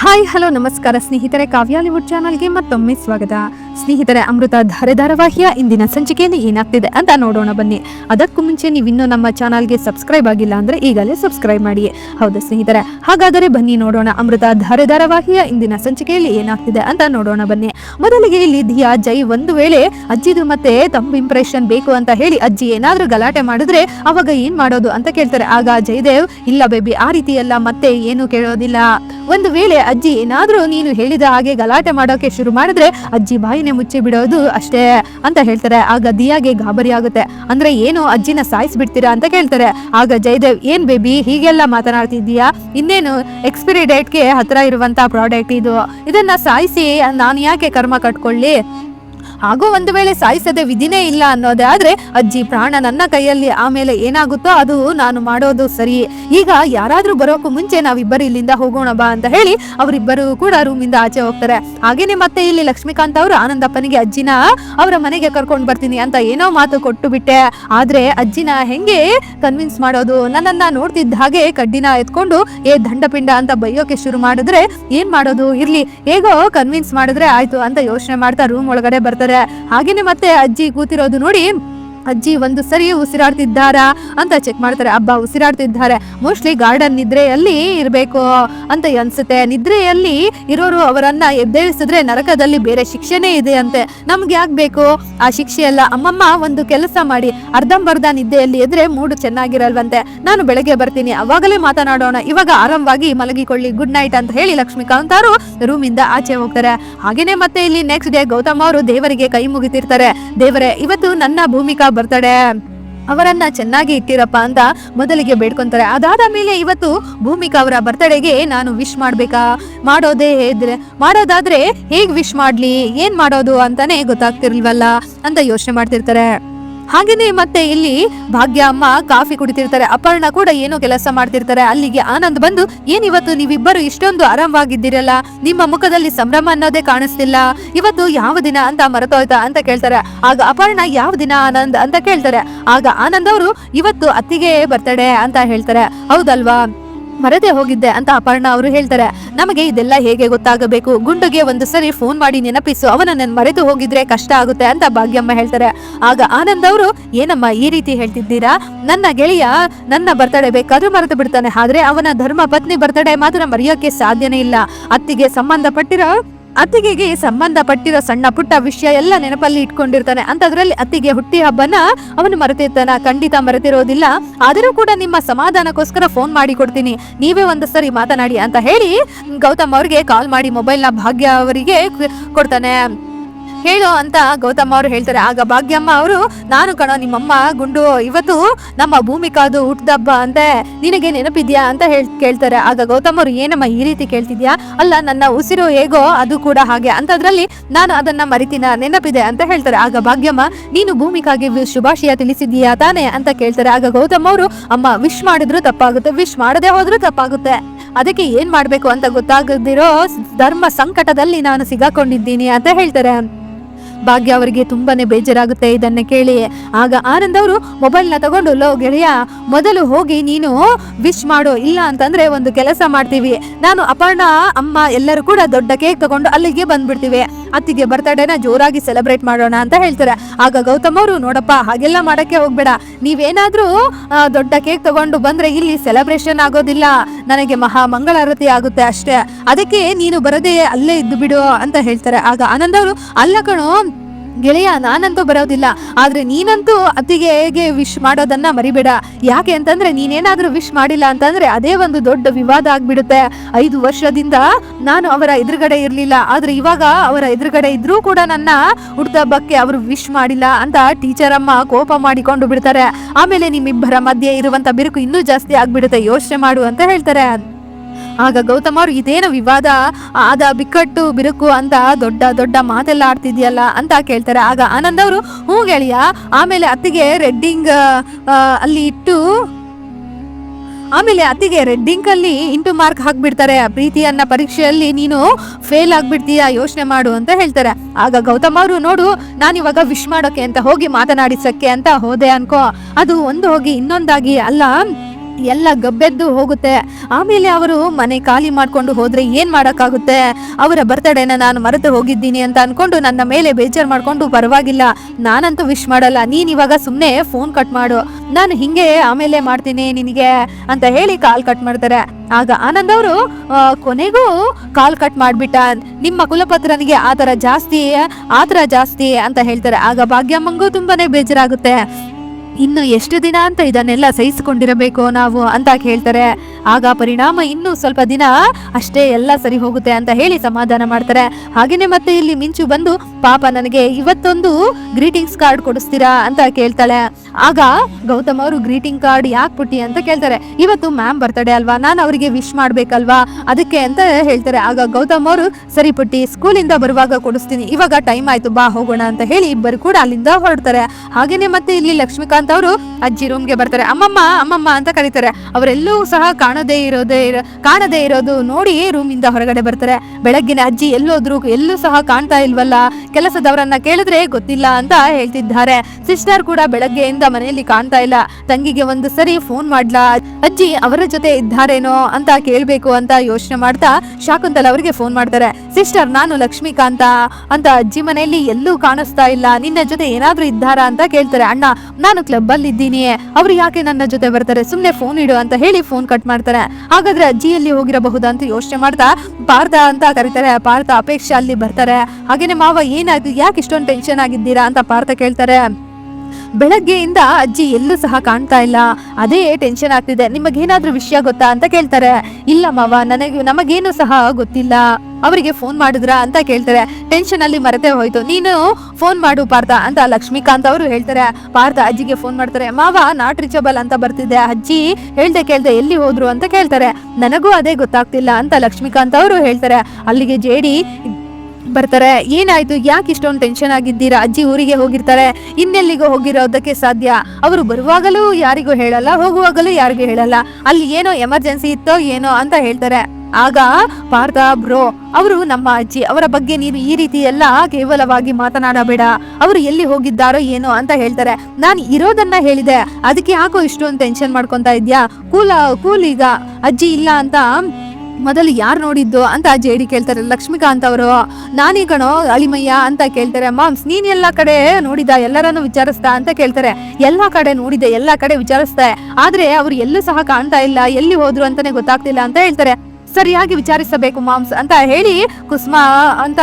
Hi hello ನಮಸ್ಕಾರ ಸ್ನೇಹಿತರೆ ಕಾವ್ಯಾಲಿವುಡ್ ಚಾನಲ್ಗೆ ಮತ್ತೊಮ್ಮೆ ಸ್ವಾಗತ. ಸ್ನೇಹಿತರೆ, ಅಮೃತ ಧಾರೆ ಧಾರಾವಾಹಿಯ ಇಂದಿನ ಸಂಚಿಕೆಯಲ್ಲಿ ಏನಾಗ್ತಿದೆ ಅಂತ ನೋಡೋಣ ಬನ್ನಿ. ಅದಕ್ಕೂ ಮುಂಚೆ ನೀವು ಇನ್ನೂ ನಮ್ಮ ಚಾನಲ್ಗೆ ಸಬ್ಸ್ಕ್ರೈಬ್ ಆಗಿಲ್ಲ ಅಂದ್ರೆ ಈಗಲೇ ಸಬ್ಸ್ಕ್ರೈಬ್ ಮಾಡಿ. ಹೌದು ಸ್ನೇಹಿತರೆ, ಹಾಗಾದರೆ ಬನ್ನಿ ನೋಡೋಣ ಅಮೃತ ಧಾರೆ ಧಾರಾವಾಹಿಯ ಇಂದಿನ ಸಂಚಿಕೆಯಲ್ಲಿ ಏನಾಗ್ತಿದೆ ಅಂತ ನೋಡೋಣ ಬನ್ನಿ. ಮೊದಲಿಗೆ ಇಲ್ಲಿ ದಿಯಾ ಜೈ ಒಂದು ವೇಳೆ, ಅಜ್ಜಿದು ಮತ್ತೆ ತಮ್ಮ ಇಂಪ್ರೆಷನ್ ಬೇಕು ಅಂತ ಹೇಳಿ ಅಜ್ಜಿ ಏನಾದ್ರೂ ಗಲಾಟೆ ಮಾಡಿದ್ರೆ ಅವಾಗ ಏನ್ ಮಾಡೋದು ಅಂತ ಕೇಳ್ತಾರೆ. ಆಗ ಜಯದೇವ್, ಇಲ್ಲ ಬೇಬಿ ಆ ರೀತಿ ಎಲ್ಲ ಮತ್ತೆ ಏನು ಕೇಳೋದಿಲ್ಲ. ಒಂದು ವೇಳೆ ಅಜ್ಜಿ ಏನಾದ್ರೂ ನೀನು ಹೇಳಿದ ಹಾಗೆ ಗಲಾಟೆ ಮಾಡೋಕೆ ಶುರು ಮಾಡಿದ್ರೆ ಅಜ್ಜಿ ಬಾಯಿನೇ ಮುಚ್ಚಿ ಬಿಡೋದು ಅಷ್ಟೇ ಅಂತ ಹೇಳ್ತಾರೆ. ಆಗ ದಿಯಾಗೆ ಗಾಬರಿ ಆಗುತ್ತೆ. ಅಂದ್ರೆ ಏನು ಅಜ್ಜಿನ ಸಾಯಿಸ್ಬಿಡ್ತೀರಾ ಅಂತ ಕೇಳ್ತಾರೆ. ಆಗ ಜಯದೇವ್, ಏನ್ ಬೇಬಿ, ಹೀಗೆಲ್ಲ ಮಾತನಾಡ್ತಿದ್ದೀಯಾ? ಇನ್ನೇನು ಎಕ್ಸ್ಪೈರಿ ಡೇಟ್ಗೆ ಹತ್ರ ಇರುವಂತ ಪ್ರಾಡಕ್ಟ್ ಇದು. ಇದನ್ನ ಸಾಯಿಸಿ, ನಾನು ಯಾಕೆ ಕರ್ಮ ಕಟ್ಕೊಳ್ಳಿ? ಹಾಗೂ ಒಂದು ವೇಳೆ ಸಾಯಿಸದೆ ವಿಧಿನೇ ಇಲ್ಲ ಅನ್ನೋದೇ ಆದ್ರೆ, ಅಜ್ಜಿ ಪ್ರಾಣ ನನ್ನ ಕೈಯಲ್ಲಿ ಆಮೇಲೆ ಏನಾಗುತ್ತೋ ಅದು ನಾನು ಮಾಡೋದು ಸರಿ ಈಗ ಯಾರಾದ್ರೂ ಬರೋಕ್ಕೂ ಮುಂಚೆ ನಾವಿಬ್ಬರು ಇಲ್ಲಿಂದ ಹೋಗೋಣ ಬಾ ಅಂತ ಹೇಳಿ ಅವರಿಬ್ಬರು ಕೂಡ ರೂಮಿಂದ ಆಚೆ ಹೋಗ್ತಾರೆ. ಹಾಗೇನೆ ಮತ್ತೆ ಇಲ್ಲಿ ಲಕ್ಷ್ಮೀಕಾಂತ್ ಅವರು ಆನಂದಪ್ಪನಿಗೆ ಅಜ್ಜಿನ ಅವರ ಮನೆಗೆ ಕರ್ಕೊಂಡು ಬರ್ತೀನಿ ಅಂತ ಏನೋ ಮಾತು ಕೊಟ್ಟು ಬಿಟ್ಟೆ. ಆದ್ರೆ ಅಜ್ಜಿನ ಹೆಂಗೆ ಕನ್ವಿನ್ಸ್ ಮಾಡೋದು? ನನ್ನನ್ನ ನೋಡ್ತಿದ್ದ ಹಾಗೆ ಕಡ್ಡಿನ ಎತ್ಕೊಂಡು, ಏ ದಂಡಪಿಂಡ ಅಂತ ಬೈಯೋಕೆ ಶುರು ಮಾಡಿದ್ರೆ ಏನ್ ಮಾಡೋದು? ಇರ್ಲಿ, ಹೇಗೋ ಕನ್ವಿನ್ಸ್ ಮಾಡಿದ್ರೆ ಆಯ್ತು ಅಂತ ಯೋಚನೆ ಮಾಡ್ತಾ ರೂಮ್ ಒಳಗಡೆ ಬರ್ತಾರೆ ಹಾಗೇನೆ ಮತ್ತೆ ಅಜ್ಜಿ ಕೂತಿರೋದು ನೋಡಿ ಅಜ್ಜಿ ಒಂದು ಸರಿ ಉಸಿರಾಡ್ತಿದ್ದಾರಾ ಅಂತ ಚೆಕ್ ಮಾಡ್ತಾರೆ. ಅಬ್ಬ, ಉಸಿರಾಡ್ತಿದ್ದಾರೆ. ಮೋಸ್ಟ್ಲಿ ಗಾರ್ಡನ್ ನಿದ್ರೆಯಲ್ಲಿ ಇರಬೇಕು ಅಂತ ಅನ್ಸುತ್ತೆ. ನಿದ್ರೆಯಲ್ಲಿ ಇರೋರು ಅವರನ್ನ ಎದ್ದೇಳಿಸಿದ್ರೆ ನರಕದಲ್ಲಿ ಬೇರೆ ಶಿಕ್ಷೆನೇ ಇದೆ ಅಂತೆ. ನಮ್ಗೆ ಯಾಕೆ ಬೇಕು? ಆ ಶಿಕ್ಷೆ ಎಲ್ಲ ಅಮ್ಮಮ್ಮ ಒಂದು ಕೆಲಸ ಮಾಡಿ ಅರ್ಧಂಬರ್ಧ ನಿದ್ದೆಯಲ್ಲಿ ಎದ್ರೆ ಮೂಡು ಚೆನ್ನಾಗಿರಲ್ವಂತೆ. ನಾನು ಬೆಳಗ್ಗೆ ಬರ್ತೀನಿ. ಅವಾಗಲೇ ಮಾತನಾಡೋಣ. ಇವಾಗ ಆರಾಮವಾಗಿ ಮಲಗಿಕೊಳ್ಳಿ. ಗುಡ್ ನೈಟ್ ಅಂತ ಹೇಳಿ ಲಕ್ಷ್ಮೀಕಾಂತ್ ಅವರು ರೂಮಿಂದ ಆಚೆ ಹೋಗ್ತಾರೆ. ಹಾಗೇನೆ ಮತ್ತೆ ಇಲ್ಲಿ ನೆಕ್ಸ್ಟ್ ಡೇ ಗೌತಮ್ ಅವರು ದೇವರಿಗೆ ಕೈ ಮುಗಿತಿರ್ತಾರೆ. ದೇವರೇ, ಇವತ್ತು ನನ್ನ ಭೂಮಿಕಾ ಬರ್ತಡೆ. ಅವರನ್ನ ಚೆನ್ನಾಗಿ ಇಟ್ಟಿರಪ್ಪ ಅಂತ ಮೊದಲಿಗೆ ಬೇಡ್ಕೊಂತಾರೆ. ಅದಾದ ಮೇಲೆ ಇವತ್ತು ಭೂಮಿಕಾ ಅವರ ಬರ್ತಡೆಗೆ ನಾನು ವಿಶ್ ಮಾಡ್ಬೇಕಾ? ಮಾಡೋದೇ ಇದ್ರೆ, ಮಾಡೋದಾದ್ರೆ ಹೇಗ್ ವಿಶ್ ಮಾಡ್ಲಿ? ಏನ್ ಮಾಡೋದು ಅಂತಾನೆ ಗೊತ್ತಾಗ್ತಿರ್ಲಿಲ್ವಲ್ಲ ಅಂತ ಯೋಚನೆ ಮಾಡ್ತಿರ್ತಾರೆ. ಹಾಗೇನೆ ಮತ್ತೆ ಇಲ್ಲಿ ಭಾಗ್ಯ ಅಮ್ಮ ಕಾಫಿ ಕುಡಿತಿರ್ತಾರೆ. ಅಪರ್ಣ ಕೂಡ ಏನೋ ಕೆಲಸ ಮಾಡ್ತಿರ್ತಾರೆ. ಅಲ್ಲಿಗೆ ಆನಂದ್ ಬಂದು, ಏನ್ ಇವತ್ತು ನೀವಿಬ್ಬರು ಇಷ್ಟೊಂದು ಆರಾಮವಾಗಿದ್ದೀರಲ್ಲ? ನಿಮ್ಮ ಮುಖದಲ್ಲಿ ಸಂಭ್ರಮ ಅನ್ನೋದೇ ಕಾಣಿಸ್ತಿಲ್ಲ. ಇವತ್ತು ಯಾವ ದಿನ ಅಂತ ಮರೆತೋಯ್ತಾ? ಅಂತ ಕೇಳ್ತಾರೆ. ಆಗ ಅಪರ್ಣ, ಯಾವ ದಿನ ಆನಂದ್? ಅಂತ ಕೇಳ್ತಾರೆ. ಆಗ ಆನಂದ್ ಅವರು, ಇವತ್ತು ಅತ್ತಿಗೆ ಬರ್ತಡೆ ಅಂತ ಹೇಳ್ತಾರೆ. ಹೌದಲ್ವಾ? ಮರೆತೇ ಹೋಗಿದ್ದೆ ಅಂತ ಅಪರ್ಣ ಅವರು ಹೇಳ್ತಾರೆ. ನಮಗೆ ಇದೆಲ್ಲ ಹೇಗೆ ಗೊತ್ತಾಗಬೇಕು? ಗುಂಡುಗೆ ಒಂದು ಸರಿ ಫೋನ್ ಮಾಡಿ ನೆನಪಿಸು. ಅವನನ್ನ ಮರೆತು ಹೋಗಿದ್ರೆ ಕಷ್ಟ ಆಗುತ್ತೆ ಅಂತ ಭಾಗ್ಯಮ್ಮ ಹೇಳ್ತಾರೆ. ಆಗ ಆನಂದ್ ಅವರು, ಏನಮ್ಮ ಈ ರೀತಿ ಹೇಳ್ತಿದ್ದೀರಾ? ನನ್ನ ಗೆಳೆಯ ನನ್ನ ಬರ್ತಡೆ ಬೇಕಾದ್ರೂ ಮರೆತು ಬಿಡ್ತಾನೆ. ಆದ್ರೆ ಅವನ ಧರ್ಮ ಪತ್ನಿ ಬರ್ತಡೆ ಮಾತ್ರ ಮರೆಯೋಕೆ ಸಾಧ್ಯನೇ ಇಲ್ಲ. ಅತ್ತಿಗೆ ಸಂಬಂಧಪಟ್ಟಿರೋ ಅತ್ತಿಗೆಗೆ ಸಂಬಂಧಪಟ್ಟಿರೋ ಸಣ್ಣ ಪುಟ್ಟ ವಿಷಯ ಎಲ್ಲ ನೆನಪಲ್ಲಿ ಇಟ್ಕೊಂಡಿರ್ತಾನೆ. ಅಂತದ್ರಲ್ಲಿ ಅತ್ತಿಗೆ ಹುಟ್ಟಿ ಹಬ್ಬನ ಅವನು ಮರೆತಿರ್ತಾನ. ಖಂಡಿತ ಮರೆತಿರೋದಿಲ್ಲ. ಆದರೂ ಕೂಡ ನಿಮ್ಮ ಸಮಾಧಾನಕ್ಕೋಸ್ಕರ ಫೋನ್ ಮಾಡಿ ಕೊಡ್ತೀನಿ. ನೀವೇ ಒಂದು ಸರಿ ಮಾತನಾಡಿ ಅಂತ ಹೇಳಿ ಗೌತಮ್ ಅವ್ರಿಗೆ ಕಾಲ್ ಮಾಡಿ ಮೊಬೈಲ್ನ ಭಾಗ್ಯ ಅವರಿಗೆ ಕೊಡ್ತಾನೆ. ಹೇಳು ಅಂತ ಗೌತಮ್ ಅವರು ಹೇಳ್ತಾರೆ. ಆಗ ಭಾಗ್ಯಮ್ಮ ಅವರು, ನಾನು ಕಣೋ, ನಿಮ್ಮಮ್ಮ ಗುಂಡು, ಇವತ್ತು ನಮ್ಮ ಭೂಮಿಕಾದು ಹುಟ್ಟದಬ್ಬ ಅಂತೆ, ನಿನಗೆ ನೆನಪಿದ್ಯಾ? ಅಂತ ಹೇಳ್, ಕೇಳ್ತಾರೆ. ಆಗ ಗೌತಮ್ ಅವರು, ಏನಮ್ಮ ಈ ರೀತಿ ಕೇಳ್ತಿದ್ಯಾ? ಅಲ್ಲ, ನನ್ನ ಉಸಿರು ಹೇಗೋ ಅದು ಕೂಡ ಹಾಗೆ. ಅಂತದ್ರಲ್ಲಿ ನಾನು ಅದನ್ನ ಮರಿತೀನ, ನೆನಪಿದೆ ಅಂತ ಹೇಳ್ತಾರೆ. ಆಗ ಭಾಗ್ಯಮ್ಮ, ನೀನು ಭೂಮಿಕಾಗೆ ಶುಭಾಶಯ ತಿಳಿಸಿದೀಯಾ ತಾನೇ? ಅಂತ ಕೇಳ್ತಾರೆ. ಆಗ ಗೌತಮ್ ಅವರು, ಅಮ್ಮ, ವಿಶ್ ಮಾಡಿದ್ರು ತಪ್ಪಾಗುತ್ತೆ. ವಿಶ್ ಮಾಡದೆ ಹೋದ್ರೂ ತಪ್ಪಾಗುತ್ತೆ. ಅದಕ್ಕೆ ಏನ್ ಮಾಡ್ಬೇಕು ಅಂತ ಗೊತ್ತಾಗದಿರೋ ಧರ್ಮ ಸಂಕಟದಲ್ಲಿ ನಾನು ಸಿಗಾಕೊಂಡಿದ್ದೀನಿ, ಅಂತ ಹೇಳ್ತಾರೆ. ಭಾಗ್ಯ ಅವರಿಗೆ ತುಂಬಾನೇ ಬೇಜಾರಾಗುತ್ತೆ ಇದನ್ನ ಕೇಳಿ. ಆಗ ಆನಂದ್ ಅವರು ಮೊಬೈಲ್ನ ತಗೊಂಡು, ಲೋ ಗೆಳೆಯ, ಮೊದಲು ಹೋಗಿ ನೀನು ವಿಶ್ ಮಾಡು, ಇಲ್ಲ ಅಂತಂದ್ರೆ ಒಂದು ಕೆಲಸ ಮಾಡ್ತೀವಿ. ನಾನು ಅಪರ್ಣ, ಅಮ್ಮ ಎಲ್ಲರೂ ಕೂಡ ದೊಡ್ಡ ಕೇಕ್ ತಗೊಂಡು ಅಲ್ಲಿಗೆ ಬಂದ್ಬಿಡ್ತೀವಿ. ಅತ್ತಿಗೆ ಬರ್ತಡೇನ ಜೋರಾಗಿ ಸೆಲೆಬ್ರೇಟ್ ಮಾಡೋಣ ಅಂತ ಹೇಳ್ತಾರೆ. ಆಗ ಗೌತಮ್ ಅವರು, ನೋಡಪ್ಪ, ಹಾಗೆಲ್ಲ ಮಾಡಕ್ಕೆ ಹೋಗ್ಬೇಡ. ನೀವೇನಾದ್ರೂ ದೊಡ್ಡ ಕೇಕ್ ತಗೊಂಡು ಬಂದ್ರೆ ಇಲ್ಲಿ ಸೆಲೆಬ್ರೇಷನ್ ಆಗೋದಿಲ್ಲ. ನನಗೆ ಮಹಾ ಮಂಗಳಾರತಿ ಆಗುತ್ತೆ ಅಷ್ಟೇ. ಅದಕ್ಕೆ ನೀನು ಬರದೇ ಅಲ್ಲೇ ಇದ್ದು ಬಿಡು ಅಂತ ಹೇಳ್ತಾರೆ. ಆಗ ಆನಂದ್ ಅವರು, ಅಲ್ಲ ಕಣೋ ಗೆಳೆಯ, ನಾನಂತೂ ಬರೋದಿಲ್ಲ. ಆದ್ರೆ ನೀನಂತೂ ಅತ್ತಿಗೆ ಹೇಗೆ ವಿಶ್ ಮಾಡೋದನ್ನ ಮರಿಬೇಡ. ಯಾಕೆ ಅಂತಂದ್ರೆ ನೀನೇನಾದ್ರೂ ವಿಶ್ ಮಾಡಿಲ್ಲ ಅಂತಂದ್ರೆ ಅದೇ ಒಂದು ದೊಡ್ಡ ವಿವಾದ ಆಗ್ಬಿಡುತ್ತೆ. ಐದು ವರ್ಷದಿಂದ ನಾನು ಅವರ ಎದುರುಗಡೆ ಇರ್ಲಿಲ್ಲ. ಆದ್ರೆ ಇವಾಗ ಅವರ ಎದುರುಗಡೆ ಇದ್ರೂ ಕೂಡ ನನ್ನ ಹುಟ್ಟದಬ್ಬಕ್ಕೆ ಅವರು ವಿಶ್ ಮಾಡಿಲ್ಲ ಅಂತ ಟೀಚರ್ ಅಮ್ಮ ಕೋಪ ಮಾಡಿಕೊಂಡು ಬಿಡ್ತಾರೆ. ಆಮೇಲೆ ನಿಮ್ಮಿಬ್ಬರ ಮಧ್ಯೆ ಇರುವಂತ ಬಿರುಕು ಇನ್ನೂ ಜಾಸ್ತಿ ಆಗ್ಬಿಡುತ್ತೆ. ಯೋಚನೆ ಮಾಡು ಅಂತ ಹೇಳ್ತಾರೆ. ಆಗ ಗೌತಮ್ ಅವ್ರು ಇದೇನು ವಿವಾದ? ಆದ ಬಿಕ್ಕಟ್ಟು, ಬಿರುಕು ಅಂತ ದೊಡ್ಡ ದೊಡ್ಡ ಮಾತೆಲ್ಲ ಆಡ್ತಿದ್ಯಲ್ಲ? ಅಂತ ಕೇಳ್ತಾರೆ. ಆಗ ಆನಂದ್ ಅವರು, ಹ್ಞೂ ಗೆಳೆಯ, ಆಮೇಲೆ ಅತ್ತಿಗೆ ರೆಡ್ಡಿಂಗ್ ಅಲ್ಲಿ ಇಟ್ಟು, ಆಮೇಲೆ ಅತ್ತಿಗೆ ರೆಡ್ಡಿಂಗ್ ಅಲ್ಲಿ ಇಂಟು ಮಾರ್ಕ್ ಹಾಕ್ಬಿಡ್ತಾರೆ. ಪ್ರೀತಿಯನ್ನ ಪರೀಕ್ಷೆಯಲ್ಲಿ ನೀನು ಫೇಲ್ ಆಗ್ಬಿಡ್ತೀಯ, ಯೋಚನೆ ಮಾಡು ಅಂತ ಹೇಳ್ತಾರೆ. ಆಗ ಗೌತಮ್ ಅವರು ನೋಡು, ನಾನಿವಾಗ ವಿಶ್ ಮಾಡೋಕೆ ಅಂತ ಹೋಗಿ ಮಾತನಾಡಿಸಕ್ಕೆ ಅಂತ ಹೋದೆ ಅನ್ಕೋ. ಅದು ಒಂದು ಹೋಗಿ ಇನ್ನೊಂದಾಗಿ ಅಲ್ಲ. ಎಲ್ಲ ಗಬ್ಬೆದ್ದು ಹೋಗುತ್ತೆ. ಆಮೇಲೆ ಅವರು ಮನೆ ಖಾಲಿ ಮಾಡ್ಕೊಂಡು ಹೋದ್ರೆ ಏನ್ ಮಾಡಕ್ಕಾಗುತ್ತೆ? ಅವರ ಬರ್ತಡೇನ ನಾನು ಮರೆತು ಹೋಗಿದ್ದೀನಿ ಅಂತ ಅನ್ಕೊಂಡು ನನ್ನ ಮೇಲೆ ಬೇಜಾರ್ ಮಾಡ್ಕೊಂಡು ಪರವಾಗಿಲ್ಲ. ನಾನಂತೂ ವಿಶ್ ಮಾಡಲ್ಲ. ನೀನ್ ಇವಾಗ ಸುಮ್ನೆ ಫೋನ್ ಕಟ್ ಮಾಡು. ನಾನು ಹಿಂಗೆ ಆಮೇಲೆ ಮಾಡ್ತೀನಿ ನಿನಗೆ ಅಂತ ಹೇಳಿ ಕಾಲ್ ಕಟ್ ಮಾಡ್ತಾರೆ. ಆಗ ಆನಂದ್ ಅವರು ಕೊನೆಗೂ ಕಾಲ್ ಕಟ್ ಮಾಡ್ಬಿಟ್ಟ. ನಿಮ್ಮ ಕುಲಪತ್ರನಿಗೆ ಆತರ ಜಾಸ್ತಿ ಆತರ ಜಾಸ್ತಿ ಅಂತ ಹೇಳ್ತಾರೆ. ಆಗ ಭಾಗ್ಯಮ್ಮಂಗೂ ತುಂಬಾನೇ ಬೇಜಾರಾಗುತ್ತೆ. ಇನ್ನು ಎಷ್ಟು ದಿನ ಅಂತ ಇದನ್ನೆಲ್ಲ ಸಹಿಸಿಕೊಂಡಿರಬೇಕು ನಾವು ಅಂತ ಕೇಳ್ತಾರೆ. ಆಗ ಪರಿಣಾಮ ಇನ್ನೂ ಸ್ವಲ್ಪ ದಿನ ಅಷ್ಟೇ ಎಲ್ಲ ಸರಿ ಹೋಗುತ್ತೆ ಅಂತ ಹೇಳಿ ಸಮಾಧಾನ ಮಾಡ್ತಾರೆ. ಹಾಗೇನೆ ಮತ್ತೆ ಇಲ್ಲಿ ಮಿಂಚು ಬಂದು, ಪಾಪ ನನಗೆ ಇವತ್ತೊಂದು ಗ್ರೀಟಿಂಗ್ಸ್ ಕಾರ್ಡ್ ಕೊಡಿಸ್ತೀರಾ ಅಂತ ಕೇಳ್ತಾಳೆ. ಆಗ ಗೌತಮ್ ಅವರು ಗ್ರೀಟಿಂಗ್ ಕಾರ್ಡ್ ಯಾಕೆ ಪುಟ್ಟಿ ಅಂತ ಕೇಳ್ತಾರೆ. ಇವತ್ತು ಮ್ಯಾಮ್ ಬರ್ತಡೆ ಅಲ್ವಾ? ನಾನು ಅವರಿಗೆ ವಿಶ್ ಮಾಡ್ಬೇಕಲ್ವಾ? ಅದಕ್ಕೆ ಅಂತ ಹೇಳ್ತಾರೆ. ಆಗ ಗೌತಮ್ ಅವರು, ಸರಿ ಪುಟ್ಟಿ ಸ್ಕೂಲಿಂದ ಬರುವಾಗ ಕೊಡಿಸ್ತೀನಿ. ಇವಾಗ ಟೈಮ್ ಆಯ್ತು, ಬಾ ಹೋಗೋಣ ಅಂತ ಹೇಳಿ ಇಬ್ಬರು ಕೂಡ ಅಲ್ಲಿಂದ ಹೊರಡ್ತಾರೆ. ಹಾಗೇನೆ ಮತ್ತೆ ಇಲ್ಲಿ ಲಕ್ಷ್ಮೀಕಾಂತ್ ಅವರು ಅಜ್ಜಿ ರೂಮ್ಗೆ ಬರ್ತಾರೆ. ಅಮ್ಮಮ್ಮ ಅಮ್ಮಮ್ಮ ಅಂತ ಕರೀತಾರೆ. ಅವರೆಲ್ಲೂ ಸಹ ಕಾಣದೇ ಇರೋದೇ ಇರೋ, ಕಾಣದೇ ಇರೋದು ನೋಡಿ ರೂಮಿಂದ ಹೊರಗಡೆ ಬರ್ತಾರೆ. ಬೆಳಗ್ಗಿನ ಅಜ್ಜಿ ಎಲ್ಲೋದ್ರು ಎಲ್ಲೂ ಸಹ ಕಾಣ್ತಾ ಇಲ್ವಲ್ಲ? ಕೆಲಸದವರನ್ನ ಕೇಳಿದ್ರೆ ಗೊತ್ತಿಲ್ಲ ಅಂತ ಹೇಳ್ತಿದ್ದಾರೆ. ಸಿಸ್ಟರ್ ಕೂಡ ಬೆಳಗ್ಗೆಯಿಂದ ಮನೆಯಲ್ಲಿ ಕಾಣ್ತಾ ಇಲ್ಲ. ತಂಗಿಗೆ ಒಂದು ಸರಿ ಫೋನ್ ಮಾಡ್ಲಾ? ಅಜ್ಜಿ, ಅವರ ಜೊತೆ ಇದ್ದಾರೇನೋ ಅಂತ ಕೇಳ್ಬೇಕು ಅಂತ ಯೋಚನೆ ಮಾಡ್ತಾ ಶಾಕುಂತಲ ಅವರಿಗೆ ಫೋನ್ ಮಾಡ್ತಾರೆ. ಸಿಸ್ಟರ್ ನಾನು ಲಕ್ಷ್ಮೀಕಾಂತ ಅಂತ ಅಜ್ಜಿ ಮನೆಯಲ್ಲಿ ಎಲ್ಲೂ ಕಾಣಿಸ್ತಾ ಇಲ್ಲ. ನಿನ್ನ ಜೊತೆ ಏನಾದ್ರೂ ಇದ್ದಾರಾ ಅಂತ ಕೇಳ್ತಾರೆ. ಅಣ್ಣ, ನಾನು ಕ್ಲಬ್ ಅಲ್ಲಿ ಇದ್ದೀನಿ ಅವ್ರು ಯಾಕೆ ನನ್ನ ಜೊತೆ ಬರ್ತಾರೆ? ಸುಮ್ಮನೆ ಫೋನ್ ಇಡು ಅಂತ ಹೇಳಿ ಫೋನ್ ಕಟ್ ಮಾಡ್ತಾರೆ. ಹಾಗಾದ್ರೆ ಅಜ್ಜಿಯಲ್ಲಿ ಹೋಗಿರಬಹುದಾ ಅಂತ ಯೋಚನೆ ಮಾಡ್ತಾ ಪಾರ್ಥ ಅಂತ ಕರೀತಾರೆ. ಪಾರ್ಥ ಅಪೇಕ್ಷೆ ಅಲ್ಲಿ ಬರ್ತಾರೆ. ಹಾಗೇನೆ ಮಾವ ಏನಾಯ್ತು ಯಾಕೆ ಇಷ್ಟೊಂದು ಟೆನ್ಷನ್ ಆಗಿದ್ದೀರಾ ಅಂತ ಪಾರ್ಥ ಕೇಳ್ತಾರೆ. ಬೆಳಗ್ಗೆಯಿಂದ ಅಜ್ಜಿ ಎಲ್ಲೂ ಸಹ ಕಾಣ್ತಾ ಇಲ್ಲ. ಅದೇ ಟೆನ್ಷನ್ ಆಗ್ತಿದೆ. ನಿಮಗೇನಾದ್ರೂ ವಿಷಯ ಗೊತ್ತಾ ಅಂತ ಕೇಳ್ತಾರೆ. ಇಲ್ಲ ಮಾವ, ನನಗೆ, ನಮಗೇನು ಸಹ ಗೊತ್ತಿಲ್ಲ. ಅವರಿಗೆ ಫೋನ್ ಮಾಡಿದ್ರಾ ಅಂತ ಕೇಳ್ತಾರೆ. ಟೆನ್ಷನ್ ಅಲ್ಲಿ ಮರೆತೇ ಹೋಯ್ತು. ನೀನು ಫೋನ್ ಮಾಡು ಪಾರ್ಥ ಅಂತ ಲಕ್ಷ್ಮೀಕಾಂತ್ ಅವರು ಹೇಳ್ತಾರೆ. ಪಾರ್ಥ ಅಜ್ಜಿಗೆ ಫೋನ್ ಮಾಡ್ತಾರೆ. ಮಾವ ನಾಟ್ ರೀಚಬಲ್ ಅಂತ ಬರ್ತಿದೆ. ಅಜ್ಜಿ ಹೇಳ್ದೆ ಕೇಳ್ದೆ ಎಲ್ಲಿ ಹೋದ್ರು ಅಂತ ಕೇಳ್ತಾರೆ. ನನಗೂ ಅದೇ ಗೊತ್ತಾಗ್ತಿಲ್ಲ ಅಂತ ಲಕ್ಷ್ಮೀಕಾಂತ್ ಅವರು ಹೇಳ್ತಾರೆ. ಅಲ್ಲಿಗೆ ಜೇಡಿ ಬರ್ತಾರೆ. ಏನಾಯ್ತು? ಯಾಕೆ ಇಷ್ಟೊಂದು ಟೆನ್ಷನ್ ಆಗಿದ್ದೀರಾ? ಅಜ್ಜಿ ಊರಿಗೆ ಹೋಗಿರ್ತಾರೆ. ಇನ್ನೆಲ್ಲಿಗೂ ಹೋಗಿರೋದಕ್ಕೆ ಸಾಧ್ಯ? ಅವರು ಬರುವಾಗಲೂ ಯಾರಿಗೂ ಹೇಳಲ್ಲ, ಹೋಗುವಾಗಲೂ ಯಾರಿಗೂ ಹೇಳಲ್ಲ. ಅಲ್ಲಿ ಏನೋ ಎಮರ್ಜೆನ್ಸಿ ಇತ್ತೋ ಏನೋ ಅಂತ ಹೇಳ್ತಾರೆ. ಆಗ ಪಾರ್ಥ, ಬ್ರೋ, ಅವರು ನಮ್ಮ ಅಜ್ಜಿ, ಅವರ ಬಗ್ಗೆ ನೀನು ಈ ರೀತಿ ಎಲ್ಲ ಕೇವಲವಾಗಿ ಮಾತನಾಡಬೇಡ. ಅವರು ಎಲ್ಲಿ ಹೋಗಿದ್ದಾರೋ ಏನೋ ಅಂತ ಹೇಳ್ತಾರೆ. ನಾನು ಇರೋದನ್ನ ಹೇಳಿದೆ. ಅದಕ್ಕೆ ಯಾಕೋ ಇಷ್ಟೊಂದು ಟೆನ್ಷನ್ ಮಾಡ್ಕೊತಾ ಇದ್ಯಾ? ಕೂಲ, ಕೂಲ್ ಈಗ. ಅಜ್ಜಿ ಇಲ್ಲ ಅಂತ ಮೊದಲು ಯಾರು ನೋಡಿದ್ದು ಅಂತ ಜೇಡಿ ಕೇಳ್ತಾರೆ. ಲಕ್ಷ್ಮೀಕಾಂತ್ ಅವರು, ನಾನೀ ಕಣೋ ಅಳಿಮಯ್ಯ ಅಂತ ಕೇಳ್ತಾರೆ. ಮಾಮ್ಸ್, ನೀನ್ ಎಲ್ಲಾ ಕಡೆ ನೋಡಿದ, ಎಲ್ಲರನ್ನು ವಿಚಾರಿಸ್ತಾ ಅಂತ ಕೇಳ್ತಾರೆ. ಎಲ್ಲಾ ಕಡೆ ನೋಡಿದೆ, ಎಲ್ಲಾ ಕಡೆ ವಿಚಾರಿಸ್ತಾ ಆದ್ರೆ ಅವ್ರು ಎಲ್ಲೂ ಸಹ ಕಾಣ್ತಾ ಇಲ್ಲ, ಎಲ್ಲಿ ಹೋದ್ರು ಅಂತಾನೆ ಗೊತ್ತಾಗ್ತಿಲ್ಲ ಅಂತ ಹೇಳ್ತಾರೆ. ಸರಿಯಾಗಿ ವಿಚಾರಿಸಬೇಕು ಮಾಮ್ಸ್ ಅಂತ ಹೇಳಿ ಕುಸ್ಮ ಅಂತ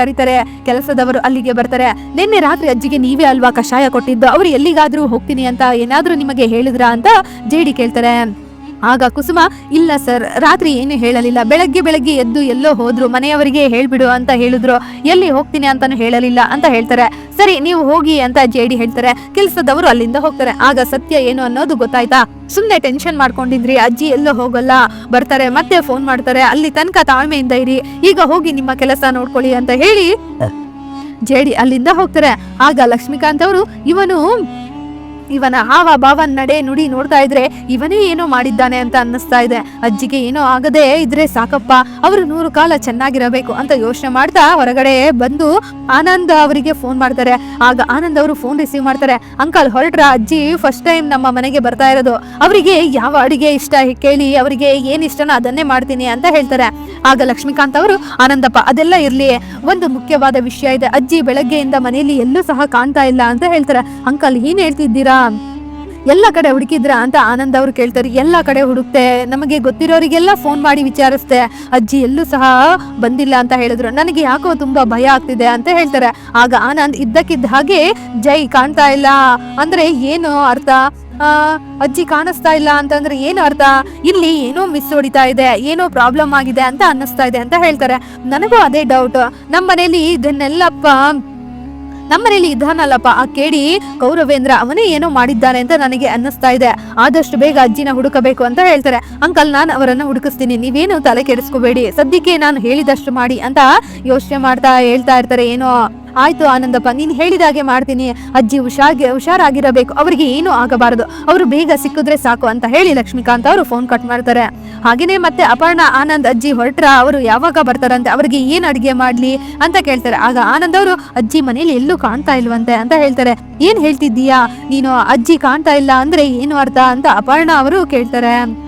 ಕರೀತಾರೆ. ಕೆಲಸದವರು ಅಲ್ಲಿಗೆ ಬರ್ತಾರೆ. ನಿನ್ನೆ ರಾತ್ರಿ ಅಜ್ಜಿಗೆ ನೀವೇ ಅಲ್ವಾ ಕಷಾಯ ಕೊಟ್ಟಿದ್ದು? ಅವ್ರು ಎಲ್ಲಿಗಾದ್ರೂ ಹೋಗ್ತೀನಿ ಅಂತ ಏನಾದ್ರೂ ನಿಮಗೆ ಹೇಳಿದ್ರಾ ಅಂತ ಜೇಡಿ ಕೇಳ್ತಾರೆ. ಆಗ ಕುಸುಮ ಇಲ್ಲ ಸರ್ ರಾತ್ರಿ ಏನು ಹೇಳಲಿಲ್ಲ. ಬೆಳಗ್ಗೆ ಬೆಳಗ್ಗೆ ಎದ್ದು ಎಲ್ಲೋ ಹೋದ್ರು ಮನೆಯವರಿಗೆ ಹೇಳ್ಬಿಡು ಅಂತ ಹೇಳಿದ್ರು. ಎಲ್ಲಿ ಹೋಗ್ತೀನಿ ಅಂತಾನು ಹೇಳಲಿಲ್ಲ ಅಂತ ಹೇಳ್ತಾರೆ. ಸರಿ ನೀವು ಹೋಗಿ ಅಂತ ಜೇಡಿ ಹೇಳ್ತಾರೆ. ಕೆಲಸದವರು ಅಲ್ಲಿಂದ ಹೋಗ್ತಾರೆ. ಆಗ ಸತ್ಯ ಏನು ಅನ್ನೋದು ಗೊತ್ತಾಯ್ತಾ? ಸುಮ್ನೆ ಟೆನ್ಷನ್ ಮಾಡ್ಕೊಂಡಿದ್ರಿ ಅಜ್ಜಿ ಎಲ್ಲೋ ಹೋಗಲ್ಲ. ಬರ್ತಾರೆ ಮತ್ತೆ ಫೋನ್ ಮಾಡ್ತಾರೆ. ಅಲ್ಲಿ ತನಕ ತಾಳ್ಮೆಯಿಂದ ಇರಿ. ಈಗ ಹೋಗಿ ನಿಮ್ಮ ಕೆಲಸ ನೋಡ್ಕೊಳ್ಳಿ ಅಂತ ಹೇಳಿ ಜೇಡಿ ಅಲ್ಲಿಂದ ಹೋಗ್ತಾರೆ. ಆಗ ಲಕ್ಷ್ಮೀಕಾಂತ್ ಅವರು ಇವನು ಇವನ ಹಾವ ಭಾವ ನಡೆ ನುಡಿ ನೋಡ್ತಾ ಇದ್ರೆ ಇವನೇ ಏನೋ ಮಾಡಿದ್ದಾನೆ ಅಂತ ಅನ್ನಿಸ್ತಾ ಇದೆ. ಅಜ್ಜಿಗೆ ಏನೋ ಆಗದೆ ಇದ್ರೆ ಸಾಕಪ್ಪ, ಅವರು ನೂರು ಕಾಲ ಚೆನ್ನಾಗಿರಬೇಕು ಅಂತ ಯೋಚನೆ ಮಾಡ್ತಾ ಹೊರಗಡೆ ಬಂದು ಆನಂದ್ ಅವರಿಗೆ ಫೋನ್ ಮಾಡ್ತಾರೆ. ಆಗ ಆನಂದ್ ಅವರು ಫೋನ್ ರಿಸೀವ್ ಮಾಡ್ತಾರೆ. ಅಂಕಲ್ ಹೊರಟ್ರ, ಅಜ್ಜಿ ಫಸ್ಟ್ ಟೈಮ್ ನಮ್ಮ ಮನೆಗೆ ಬರ್ತಾ ಇರೋದು. ಅವರಿಗೆ ಯಾವ ಅಡಿಗೆ ಇಷ್ಟ ಕೇಳಿ, ಅವರಿಗೆ ಏನ್ ಇಷ್ಟನೋ ಅದನ್ನೇ ಮಾಡ್ತೀನಿ ಅಂತ ಹೇಳ್ತಾರೆ. ಆಗ ಲಕ್ಷ್ಮೀಕಾಂತ್ ಅವರು, ಆನಂದಪ್ಪ, ಅದೆಲ್ಲ ಇರಲಿ ಒಂದು ಮುಖ್ಯವಾದ ವಿಷಯ ಇದೆ. ಅಜ್ಜಿ ಬೆಳಗ್ಗೆಯಿಂದ ಮನೆಯಲ್ಲಿ ಎಲ್ಲೂ ಸಹ ಕಾಣ್ತಾ ಇಲ್ಲ ಅಂತ ಹೇಳ್ತಾರೆ. ಅಂಕಲ್, ಏನ್ ಹೇಳ್ತಿದ್ದೀರಾ? ಎಲ್ಲ ಕಡೆ ಹುಡುಕಿದ್ರ? ಅಂತ ಆನಂದ್ ಅವ್ರು ಕೇಳ್ತಾರೆ. ಎಲ್ಲ ಕಡೆ ಹುಡುಕ್ತೆ. ನಮಗೆ ಗೊತ್ತಿರೋರಿಗೆಲ್ಲ ಫೋನ್ ಮಾಡಿ ವಿಚಾರಿಸ್ತೆ. ಅಜ್ಜಿ ಎಲ್ಲೂ ಸಹ ಬಂದಿಲ್ಲ ಅಂತ ಹೇಳಿದ್ರು. ನನಗೆ ಯಾಕೋ ತುಂಬಾ ಭಯ ಆಗ್ತಿದೆ ಅಂತ ಹೇಳ್ತಾರೆ. ಆಗ ಆನಂದ್ ಇದ್ದಕ್ಕಿದ್ದ ಹಾಗೆ, ಜೈ, ಕಾಣ್ತಾ ಇಲ್ಲ. ಅಂದ್ರೆ ಏನು ಅರ್ಥ? ಅಜ್ಜಿ ಕಾಣಿಸ್ತಾ ಇಲ್ಲ ಅಂತಂದ್ರೆ ಏನು ಅರ್ಥ? ಇಲ್ಲಿ ಏನೋ ಮಿಸ್ ಹೊಡಿತಾ ಇದೆ, ಏನೋ ಪ್ರಾಬ್ಲಮ್ ಆಗಿದೆ ಅಂತ ಅನ್ನಿಸ್ತಾ ಇದೆ ಅಂತ ಹೇಳ್ತಾರೆ. ನನಗೂ ಅದೇ ಡೌಟ್ ನಮ್ಮ ಮನೇಲಿ ಇದನ್ನೆಲ್ಲಪ್ಪ ನಮ್ಮನೇಲಿ ಇದ್ದಾನಲ್ಲಪ್ಪ, ಆ ಕೇಳಿ ಕೌರವೇಂದ್ರ ಅವನೇ ಏನೋ ಮಾಡಿದ್ದಾನೆ ಅಂತ ನನಗೆ ಅನ್ನಿಸ್ತಾ ಇದೆ. ಆದಷ್ಟು ಬೇಗ ಅಜ್ಜಿನ ಹುಡುಕಬೇಕು ಅಂತ ಹೇಳ್ತಾರೆ. ಅಂಕಲ್, ನಾನು ಅವರನ್ನು ಹುಡುಕಿಸ್ತೀನಿ. ನೀವೇನು ತಲೆ ಕೆಡಿಸ್ಕೋಬೇಡಿ. ಸದ್ಯಕ್ಕೆ ನಾನು ಹೇಳಿದಷ್ಟು ಮಾಡಿ ಅಂತ ಯೋಚನೆ ಮಾಡ್ತಾ ಹೇಳ್ತಾ ಇರ್ತಾರೆ. ಏನೋ ಆಯ್ತು ಆನಂದಪ್ಪ, ನೀನ್ ಹೇಳಿದಾಗೆ ಮಾಡ್ತೀನಿ. ಅಜ್ಜಿ ಹುಷಾಗಿ ಹುಷಾರಾಗಿರಬೇಕು. ಅವರಿಗೆ ಏನು ಆಗಬಾರದು. ಅವರು ಬೇಗ ಸಿಕ್ಕಿದ್ರೆ ಸಾಕು ಅಂತ ಹೇಳಿ ಲಕ್ಷ್ಮೀಕಾಂತ್ ಅವರು ಫೋನ್ ಕಟ್ ಮಾಡ್ತಾರೆ. ಹಾಗೇನೆ ಮತ್ತೆ ಅಪರ್ಣ, ಆನಂದ್, ಅಜ್ಜಿ ಹೊರಟ್ರ, ಅವರು ಯಾವಾಗ ಬರ್ತಾರಂತೆ, ಅವರಿಗೆ ಏನು ಅಡಿಗೆ ಮಾಡ್ಲಿ ಅಂತ ಕೇಳ್ತಾರೆ. ಆಗ ಆನಂದ್ ಅವರು, ಅಜ್ಜಿ ಮನೇಲಿ ಎಲ್ಲೂ ಕಾಣ್ತಾ ಇಲ್ವಂತೆ ಅಂತ ಹೇಳ್ತಾರೆ. ಏನು ಹೇಳ್ತಿದ್ದೀಯಾ? ನೀನು ಅಜ್ಜಿ ಕಾಣ್ತಾ ಇಲ್ಲ ಅಂದ್ರೆ ಏನು ಅರ್ಥ ಅಂತ ಅಪರ್ಣ ಅವರು ಕೇಳ್ತಾರೆ.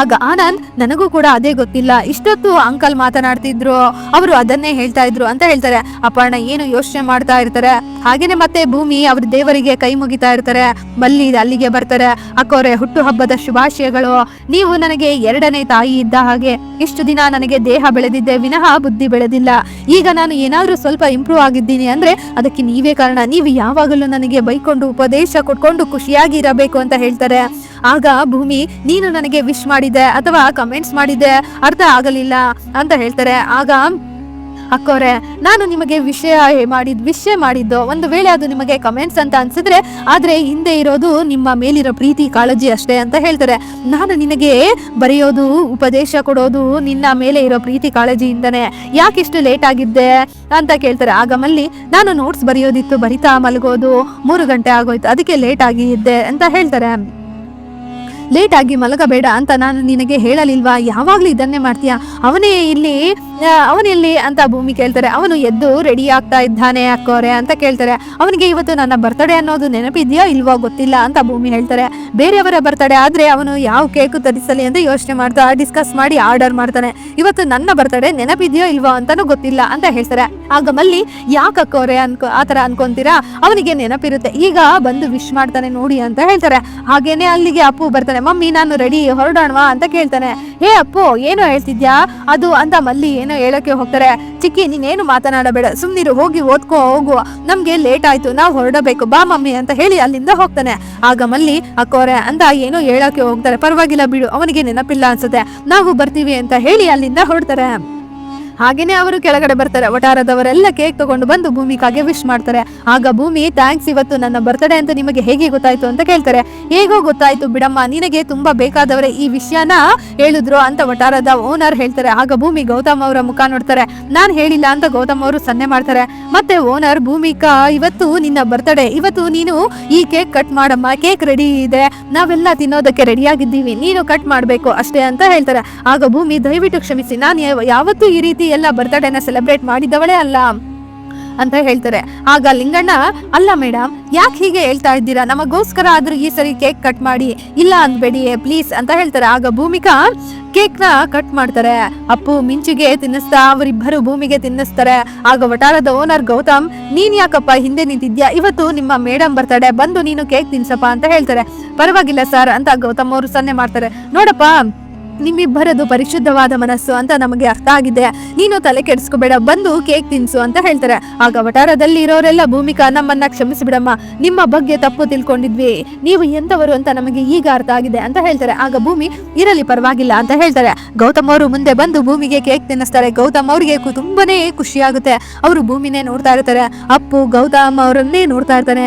ಆಗ ಆನಂದ್, ನನಗೂ ಕೂಡ ಅದೇ ಗೊತ್ತಿಲ್ಲ. ಇಷ್ಟೊತ್ತು ಅಂಕಲ್ ಮಾತನಾಡ್ತಿದ್ರು. ಅವರು ಅದನ್ನೇ ಹೇಳ್ತಾ ಇದ್ರು ಅಂತ ಹೇಳ್ತಾರೆ. ಅಪರ್ಣ ಏನು ಯೋಚನೆ ಮಾಡ್ತಾ ಇರ್ತಾರೆ? ಹಾಗೇನೆ ಮತ್ತೆ ಭೂಮಿ ಅವ್ರ ದೇವರಿಗೆ ಕೈ ಮುಗಿತಾ ಇರ್ತಾರೆ. ಮಲ್ಲಿ ಅಲ್ಲಿಗೆ ಬರ್ತಾರೆ. ಅಕ್ಕೋರೆ ಹುಟ್ಟು ಹಬ್ಬದ ಶುಭಾಶಯಗಳು. ನೀವು ನನಗೆ ಎರಡನೇ ತಾಯಿ ಇದ್ದ ಹಾಗೆ ಇಷ್ಟು ದಿನ ನನಗೆ ದೇಹ ಬೆಳೆದಿದ್ದೆ. ವಿನಃ ಬುದ್ಧಿ ಬೆಳೆದಿಲ್ಲ. ಈಗ ನಾನು ಏನಾದ್ರೂ ಸ್ವಲ್ಪ ಇಂಪ್ರೂವ್ ಆಗಿದ್ದೀನಿ ಅಂದ್ರೆ ಅದಕ್ಕೆ ನೀವೇ ಕಾರಣ. ನೀವು ಯಾವಾಗಲೂ ನನಗೆ ಬೈಕೊಂಡು ಉಪದೇಶ ಕೊಟ್ಕೊಂಡು ಖುಷಿಯಾಗಿ ಇರಬೇಕು ಅಂತ ಹೇಳ್ತಾರೆ. ಆಗ ಭೂಮಿ, ನೀನು ನನಗೆ ವಿಶ್ ಮಾಡಿದೆ ಅಥವಾ ಕಮೆಂಟ್ಸ್ ಮಾಡಿದೆ, ಅರ್ಥ ಆಗಲಿಲ್ಲ ಅಂತ ಹೇಳ್ತಾರೆ. ಆಗ ಅಕ್ಕೋರೆ, ನಾನು ನಿಮಗೆ ವಿಷಯ ಮಾಡಿದ, ವಿಷಯ ಮಾಡಿದ್ದು, ಒಂದು ವೇಳೆ ಅದು ನಿಮಗೆ ಕಮೆಂಟ್ಸ್ ಅಂತ ಅನ್ಸಿದ್ರೆ, ಆದರೆ ಹಿಂದೆ ಇರೋದು ನಿಮ್ಮ ಮೇಲಿರೋ ಪ್ರೀತಿ, ಕಾಳಜಿ ಅಷ್ಟೇ ಅಂತ ಹೇಳ್ತಾರೆ. ನಾನು ನಿನಗೆ ಬರೆಯೋದು, ಉಪದೇಶ ಕೊಡೋದು, ನಿನ್ನ ಮೇಲೆ ಇರೋ ಪ್ರೀತಿ ಕಾಳಜಿಯಿಂದನೇ ಯಾಕಿಷ್ಟು ಲೇಟ್ ಆಗಿದ್ದೆ ಅಂತ ಕೇಳ್ತಾರೆ. ಆಗ ಮಲ್ಲಿ, ನಾನು ನೋಟ್ಸ್ ಬರೆಯೋದಿತ್ತು, ಬರಿತಾ ಮಲಗೋದು, ಮೂರು ಗಂಟೆ ಆಗೋಯ್ತು, ಅದಕ್ಕೆ ಲೇಟ್ ಆಗಿ ಇದ್ದೆ ಅಂತ ಹೇಳ್ತಾರೆ. ಲೇಟ್ ಆಗಿ ಮಲಗಬೇಡ ಅಂತ ನಾನು ನಿನಗೆ ಹೇಳಲಿಲ್ವಾ? ಯಾವಾಗಲೂ ಇದನ್ನೇ ಮಾಡ್ತೀಯಾ? ಅವನೇ ಇಲ್ಲಿ ಅವನೆಲ್ಲಿ ಅಂತ ಭೂಮಿ ಕೇಳ್ತಾರೆ. ಅವನು ಎದ್ದು ರೆಡಿ ಆಗ್ತಾ ಇದ್ದಾನೆ, ಅಕ್ಕೋರೆ ಅಂತ ಕೇಳ್ತಾರೆ. ಅವನಿಗೆ ಇವತ್ತು ನನ್ನ ಬರ್ತಡೇ ಅನ್ನೋದು ನೆನಪಿದೆಯೋ ಇಲ್ವೋ ಗೊತ್ತಿಲ್ಲ ಅಂತ ಭೂಮಿ ಹೇಳ್ತಾರೆ. ಬೇರೆಯವರ ಬರ್ತಡೇ ಆದ್ರೆ ಅವನು ಯಾವ ಕೇಕು ತರಿಸಲಿ ಅಂತ ಯೋಚನೆ ಮಾಡ್ತಾ ಡಿಸ್ಕಸ್ ಮಾಡಿ ಆರ್ಡರ್ ಮಾಡ್ತಾನೆ. ಇವತ್ತು ನನ್ನ ಬರ್ತಡೇ ನೆನಪಿದೆಯೋ ಇಲ್ವೋ ಅಂತಾನು ಗೊತ್ತಿಲ್ಲ ಅಂತ ಹೇಳ್ತಾರೆ. ಆಗ ಮಲ್ಲಿ, ಯಾಕೆ ಅಕ್ಕೋರೆ ಅನ್ಕೋ ಆತರ ಅನ್ಕೊಂತೀರಾ? ಅವನಿಗೆ ನೆನಪಿರುತ್ತೆ. ಈಗ ಬಂದು ವಿಶ್ ಮಾಡ್ತಾನೆ ನೋಡಿ ಅಂತ ಹೇಳ್ತಾರೆ. ಹಾಗೇನೆ ಅಲ್ಲಿಗೆ ಅಪ್ಪು ಬರ್ತಾನೆ. ಮಮ್ಮಿ, ನಾನು ರೆಡಿ ಹೊರಡೋಣವಾ? ಅಂತ ಕೇಳ್ತಾನೆ. ಹೇ ಅಪ್ಪು, ಏನು ಹೇಳ್ತಿದ್ಯಾ? ಅದು ಅಂತ ಮಲ್ಲಿ ಏನೋ ಹೇಳಕ್ಕೆ ಹೋಗ್ತಾರೆ, ಚಿಕ್ಕಿ, ನೀನೇನು ಮಾತನಾಡಬೇಡ, ಸುಮ್ನಿರು, ಹೋಗಿ ಓದ್ಕೋ ಹೋಗು ನಮ್ಗೆ ಲೇಟ್ ಆಯ್ತು, ನಾವು ಹೊರಡಬೇಕು, ಬಾ ಮಮ್ಮಿ ಅಂತ ಹೇಳಿ ಅಲ್ಲಿಂದ ಹೋಗ್ತಾನೆ. ಆಗ ಮಲ್ಲಿ, ಅಕ್ಕೋರೆ ಅಂತ ಏನೋ ಹೇಳಕ್ಕೆ ಹೋಗ್ತಾರೆ, ಪರವಾಗಿಲ್ಲ ಬಿಡು, ಅವನಿಗೆ ನೆನಪಿಲ್ಲ ಅನ್ಸುತ್ತೆ, ನಾವು ಬರ್ತೀವಿ ಅಂತ ಹೇಳಿ ಅಲ್ಲಿಂದ ಹೊರಡ್ತಾರೆ. ಹಾಗೇನೆ ಅವರು ಕೆಳಗಡೆ ಬರ್ತಾರೆ. ವಟಾರದವರೆಲ್ಲ ಕೇಕ್ ತಗೊಂಡು ಬಂದು ಭೂಮಿಕಾಗೆ ವಿಶ್ ಮಾಡ್ತಾರೆ. ಆಗ ಭೂಮಿ ಥ್ಯಾಂಕ್ಸ್ ಇವತ್ತು ನನ್ನ ಬರ್ತಡೇ ಅಂತ ನಿಮಗೆ ಹೇಗೆ ಗೊತ್ತಾಯ್ತು? ಅಂತ ಕೇಳ್ತಾರೆ. ಹೇಗೋ ಗೊತ್ತಾಯ್ತು ಬಿಡಮ್ಮ, ನಿನಗೆ ತುಂಬಾ ಬೇಕಾದವರೇ ಈ ವಿಷಯನ ಹೇಳಿದ್ರು ಅಂತ ವಟಾರದ ಓನರ್ ಹೇಳ್ತಾರೆ. ಆಗ ಭೂಮಿ ಗೌತಮ್ ಅವರ ಮುಖ ನೋಡ್ತಾರೆ. ನಾನ್ ಹೇಳಿಲ್ಲ ಅಂತ ಗೌತಮ್ ಅವರು ಸನ್ನೆ ಮಾಡ್ತಾರೆ. ಮತ್ತೆ ಓನರ್ ಭೂಮಿಕಾ, ಇವತ್ತು ನಿನ್ನ ಬರ್ತಡೇ ಇವತ್ತು ನೀನು ಈ ಕೇಕ್ ಕಟ್ ಮಾಡಮ್ಮ, ಕೇಕ್ ರೆಡಿ ಇದೆ. ನಾವೆಲ್ಲ ತಿನ್ನೋದಕ್ಕೆ ರೆಡಿ ಆಗಿದ್ದೀವಿ. ನೀನು ಕಟ್ ಮಾಡಬೇಕು ಅಷ್ಟೇ ಅಂತ ಹೇಳ್ತಾರೆ. ಆಗ ಭೂಮಿ ದಯವಿಟ್ಟು ಕ್ಷಮಿಸಿ. ನಾನು ಯಾವ- ಯಾವತ್ತೂ ಈ ರೀತಿ ಎಲ್ಲ ಬರ್ತಡೇನ ಸೆಲೆಬ್ರೇಟ್ ಮಾಡಿದವಳೇ ಅಲ್ಲ ಅಂತ ಹೇಳ್ತಾರೆ. ಆಗ ಲಿಂಗಣ್ಣ, ಅಲ್ಲ ಮೇಡಮ್ ಯಾಕೆ ಹೀಗೆ ಹೇಳ್ತಾ ಇದ್ದೀರಾ? ನಮಗೋಸ್ಕರ ಆದ್ರೂ ಈ ಸರಿ ಕೇಕ್ ಕಟ್ ಮಾಡಿ, ಇಲ್ಲ ಅಂದ್ಬೇಡಿ ಪ್ಲೀಸ್ ಅಂತ ಹೇಳ್ತಾರೆ. ಆಗ ಭೂಮಿಕಾ ಕೇಕ್ನ ಕಟ್ ಮಾಡ್ತಾರೆ. ಅಪ್ಪು ಮಿಂಚಿಗೆ ತಿನ್ನಿಸ್ತಾ, ಅವರಿಬ್ಬರು ಭೂಮಿಗೆ ತಿನ್ನಿಸ್ತಾರೆ. ಆಗ ವಟಾರದ ಓನರ್ ಗೌತಮ್, ನೀನ್ ಯಾಕಪ್ಪ ಹಿಂದೆ ನಿಂತಿದ್ಯಾ? ಇವತ್ತು ನಿಮ್ಮ ಮೇಡಮ್ ಬರ್ತಾಳೆ ಬಂದು ನೀನು ಕೇಕ್ ತಿನ್ಸಪ್ಪ, ಅಂತ ಹೇಳ್ತಾರೆ. ಪರವಾಗಿಲ್ಲ ಸರ್ ಅಂತ ಗೌತಮ್ ಅವರು ಸನ್ನೆ ಮಾಡ್ತಾರೆ. ನೋಡಪ್ಪ ನಿಮ್ಮಿಬ್ಬರದು ಪರಿಶುದ್ಧವಾದ ಮನಸ್ಸು ಅಂತ ನಮಗೆ ಅರ್ಥ ಆಗಿದೆ. ನೀನು ತಲೆ ಕೆಡಿಸ್ಕೋಬೇಡ, ಬಂದು ಕೇಕ್ ತಿನ್ಸು ಅಂತ ಹೇಳ್ತಾರೆ. ಆಗ ವಟಾರದಲ್ಲಿ ಇರೋರೆಲ್ಲ ಭೂಮಿಕಾ, ನಮ್ಮನ್ನ ಕ್ಷಮಿಸಿಬಿಡಮ್ಮ, ನಿಮ್ಮ ಬಗ್ಗೆ ತಪ್ಪು ತಿಳ್ಕೊಂಡಿದ್ವಿ. ನೀವು ಎಂತವರು ಅಂತ ನಮಗೆ ಈಗ ಅರ್ಥ ಆಗಿದೆ ಅಂತ ಹೇಳ್ತಾರೆ. ಆಗ ಭೂಮಿ, ಇರಲಿ ಪರವಾಗಿಲ್ಲ ಅಂತ ಹೇಳ್ತಾರೆ. ಗೌತಮ್ ಅವರು ಮುಂದೆ ಬಂದು ಭೂಮಿಗೆ ಕೇಕ್ ತಿನ್ನಿಸ್ತಾರೆ. ಗೌತಮ್ ಅವರಿಗೆ ತುಂಬಾನೇ ಖುಷಿಯಾಗುತ್ತೆ. ಅವರು ಭೂಮಿನೇ ನೋಡ್ತಾ ಇರ್ತಾರೆ. ಅಪ್ಪು, ಗೌತಮ್ ಅವರನ್ನೇ ನೋಡ್ತಾ ಇರ್ತಾನೆ.